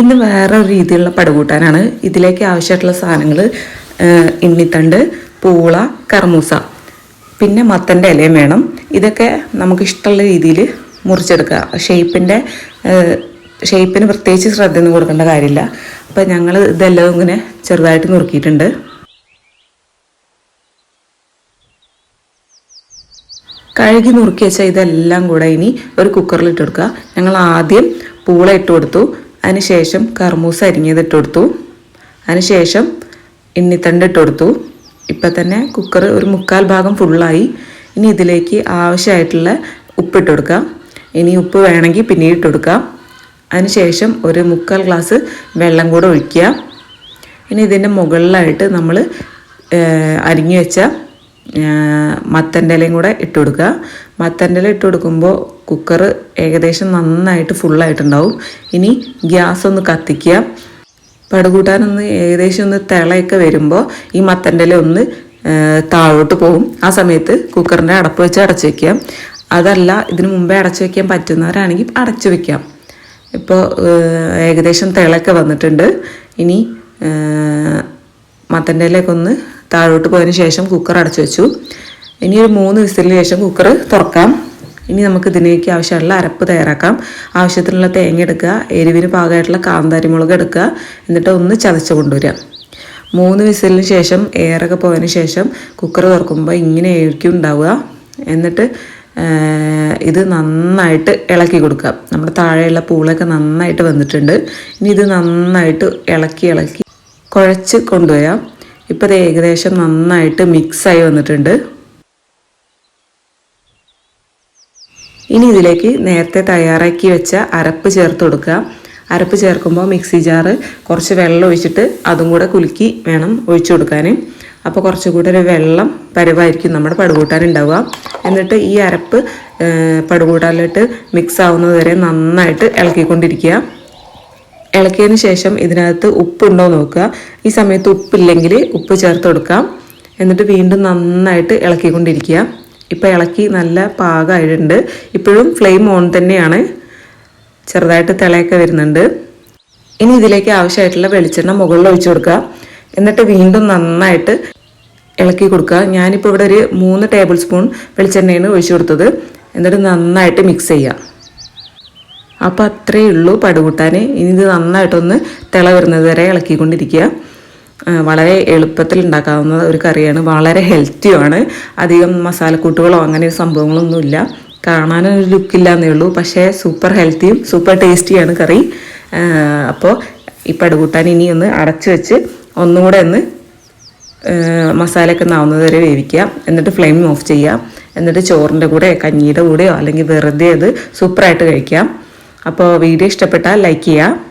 ഇന്ന് വേറെ ഒരു രീതിയിലുള്ള പടുകൂട്ടാനാണ്. ഇതിലേക്ക് ആവശ്യമായിട്ടുള്ള സാധനങ്ങൾ ഇണ്ണിത്തണ്ട് പൂള കർമൂസ പിന്നെ മത്തന്റെ ഇലയും വേണം. ഇതൊക്കെ നമുക്ക് ഇഷ്ടമുള്ള രീതിയിൽ മുറിച്ചെടുക്കുക. ഷേപ്പിന്റെ ഷേപ്പിന് പ്രത്യേകിച്ച് ശ്രദ്ധയൊന്നും കൊടുക്കേണ്ട കാര്യമില്ല. അപ്പം ഞങ്ങൾ ഇതെല്ലാം ഇങ്ങനെ ചെറുതായിട്ട് നുറുക്കിയിട്ടുണ്ട്. കഴുകി നുറുക്കി വെച്ചാൽ ഇതെല്ലാം കൂടെ ഇനി ഒരു കുക്കറിൽ ഇട്ട് കൊടുക്കുക. ഞങ്ങൾ ആദ്യം പൂള ഇട്ട് കൊടുത്തു. അതിനുശേഷം കർമൂസ അരിഞ്ഞത് ഇട്ട് അതിനുശേഷം എണ്ണിത്തണ്ട് ഇട്ട് ഇപ്പം തന്നെ കുക്കർ ഒരു മുക്കാൽ ഭാഗം ഫുള്ളായി ഇനി ഇതിലേക്ക് ആവശ്യമായിട്ടുള്ള ഉപ്പിട്ട് കൊടുക്കാം ഇനി ഉപ്പ് വേണമെങ്കിൽ പിന്നീട് ഇട്ട് അതിനുശേഷം ഒരു മുക്കാൽ ഗ്ലാസ് വെള്ളം കൂടെ ഒഴിക്കുക. ഇനി ഇതിന്റെ മുകളിലായിട്ട് നമ്മൾ അരിഞ്ഞു വെച്ച മത്തന്റെ ഇലയും കൂടെ ഇട്ട് കൊടുക്കുക. മത്തന്റെ ഇട്ട് കൊടുക്കുമ്പോൾ കുക്കർ ഏകദേശം നന്നായിട്ട് ഫുള്ളായിട്ടുണ്ടാവും ഇനി ഗ്യാസ് ഒന്ന് കത്തിക്കുക. പടുകൂട്ടാനൊന്ന് ഏകദേശം ഒന്ന് തിളയൊക്കെ വരുമ്പോൾ ഈ മത്തന്റെ ഒന്ന് താഴോട്ട് പോകും ആ സമയത്ത് കുക്കറിന്റെ അടപ്പ് വെച്ച് അടച്ചു വെക്കാം അതല്ല ഇതിന് മുമ്പേ അടച്ചു വയ്ക്കാൻ പറ്റുന്നവരാണെങ്കിൽ അടച്ചു വെക്കാം ഇപ്പോൾ ഏകദേശം തിളയൊക്കെ വന്നിട്ടുണ്ട്. ഇനി മത്തന്റെ ഒന്ന് താഴോട്ട് പോയതിന് ശേഷം കുക്കർ അടച്ചു വെച്ചു. ഇനി ഒരു മൂന്ന് വിസിലിന് ശേഷം കുക്കർ തുറക്കാം. ഇനി നമുക്ക് ഇതിലേക്ക് ആവശ്യമുള്ള അരപ്പ് തയ്യാറാക്കാം. ആവശ്യത്തിനുള്ള തേങ്ങ എടുക്കുക എരിവിന് പാകമായിട്ടുള്ള കാന്താരിമുളക് എടുക്കുക എന്നിട്ട് ഒന്ന് ചതച്ച് കൊണ്ടുവരിക. മൂന്ന് വിസിലിന് ശേഷം എയറൊക്കെ പോയതിന് ശേഷം കുക്കർ തുറക്കുമ്പോൾ ഇങ്ങനെ ആയിരിക്കും ഉണ്ടാവുക. എന്നിട്ട് ഇത് നന്നായിട്ട് ഇളക്കി കൊടുക്കുക. നമ്മുടെ താഴെയുള്ള പൂളൊക്കെ നന്നായിട്ട് വന്നിട്ടുണ്ട്. ഇനി ഇത് നന്നായിട്ട് ഇളക്കി ഇളക്കി കുഴച്ച് കൊണ്ടുവരാം. ഇപ്പോൾ ഇത് ഏകദേശം നന്നായിട്ട് മിക്സായി വന്നിട്ടുണ്ട്. ഇനി ഇതിലേക്ക് നേരത്തെ തയ്യാറാക്കി വെച്ച അരപ്പ് ചേർത്ത് കൊടുക്കുക. അരപ്പ് ചേർക്കുമ്പോൾ മിക്സി ജാറ് കുറച്ച് വെള്ളം ഒഴിച്ചിട്ട് അതും കൂടെ കുലുക്കി വേണം ഒഴിച്ചു കൊടുക്കാൻ. അപ്പോൾ കുറച്ചുകൂടെ ഒരു വെള്ളം പരുവായിരിക്കും നമ്മുടെ പടുകൂട്ടാൻ ഉണ്ടാവുക. എന്നിട്ട് ഈ അരപ്പ് പടുകൂട്ടാലിട്ട് മിക്സ് ആവുന്നത് വരെ നന്നായിട്ട് ഇളക്കിക്കൊണ്ടിരിക്കുക. ഇളക്കിയതിന് ശേഷം ഇതിനകത്ത് ഉപ്പുണ്ടോ നോക്കുക. ഈ സമയത്ത് ഉപ്പില്ലെങ്കിൽ ഉപ്പ് ചേർത്ത് കൊടുക്കാം. എന്നിട്ട് വീണ്ടും നന്നായിട്ട് ഇളക്കിക്കൊണ്ടിരിക്കുക. ഇപ്പോൾ ഇളക്കി നല്ല പാകമായിട്ടുണ്ട് ഇപ്പോഴും ഫ്ലെയിം ഓൺ തന്നെയാണ്. ചെറുതായിട്ട് തിളയൊക്കെ വരുന്നുണ്ട്. ഇനി ഇതിലേക്ക് ആവശ്യമായിട്ടുള്ള വെളിച്ചെണ്ണ മുകളിൽ ഒഴിച്ചു കൊടുക്കുക. എന്നിട്ട് വീണ്ടും നന്നായിട്ട് ഇളക്കി കൊടുക്കുക. ഞാനിപ്പോൾ ഇവിടെ ഒരു മൂന്ന് ടേബിൾ സ്പൂൺ വെളിച്ചെണ്ണയാണ് ഒഴിച്ചു കൊടുത്തത്. എന്നിട്ട് നന്നായിട്ട് മിക്സ് ചെയ്യുക. അപ്പോൾ അത്രയേ ഉള്ളൂ പടുകൂട്ടാൻ. ഇനി ഇത് നന്നായിട്ടൊന്ന് തിള വരുന്നത് വരെ ഇളക്കിക്കൊണ്ടിരിക്കുക. വളരെ എളുപ്പത്തിൽ ഉണ്ടാക്കാവുന്ന ഒരു കറിയാണ്. വളരെ ഹെൽത്തിയുമാണ് അധികം മസാലക്കൂട്ടുകളോ അങ്ങനെ സംഭവങ്ങളൊന്നുമില്ല. കാണാനൊരു ലുക്കില്ല എന്നേ ഉള്ളൂ. പക്ഷേ സൂപ്പർ ഹെൽത്തിയും സൂപ്പർ ടേസ്റ്റിയാണ് കറി. അപ്പോൾ ഈ പടുകൂട്ടാൻ ഇനി ഒന്ന് അടച്ചു വെച്ച് ഒന്നുകൂടെ ഒന്ന് മസാലയൊക്കെ നാവുന്നത് വരെ വേവിക്കുക. എന്നിട്ട് ഫ്ലെയിം ഓഫ് ചെയ്യാം എന്നിട്ട് ചോറിന്റെ കൂടെ കഞ്ഞിയുടെ കൂടെയോ അല്ലെങ്കിൽ വെറുതെ അത് സൂപ്പറായിട്ട് കഴിക്കാം. അപ്പോൾ വീഡിയോ ഇഷ്ടപ്പെട്ടാൽ ലൈക്ക് ചെയ്യുക.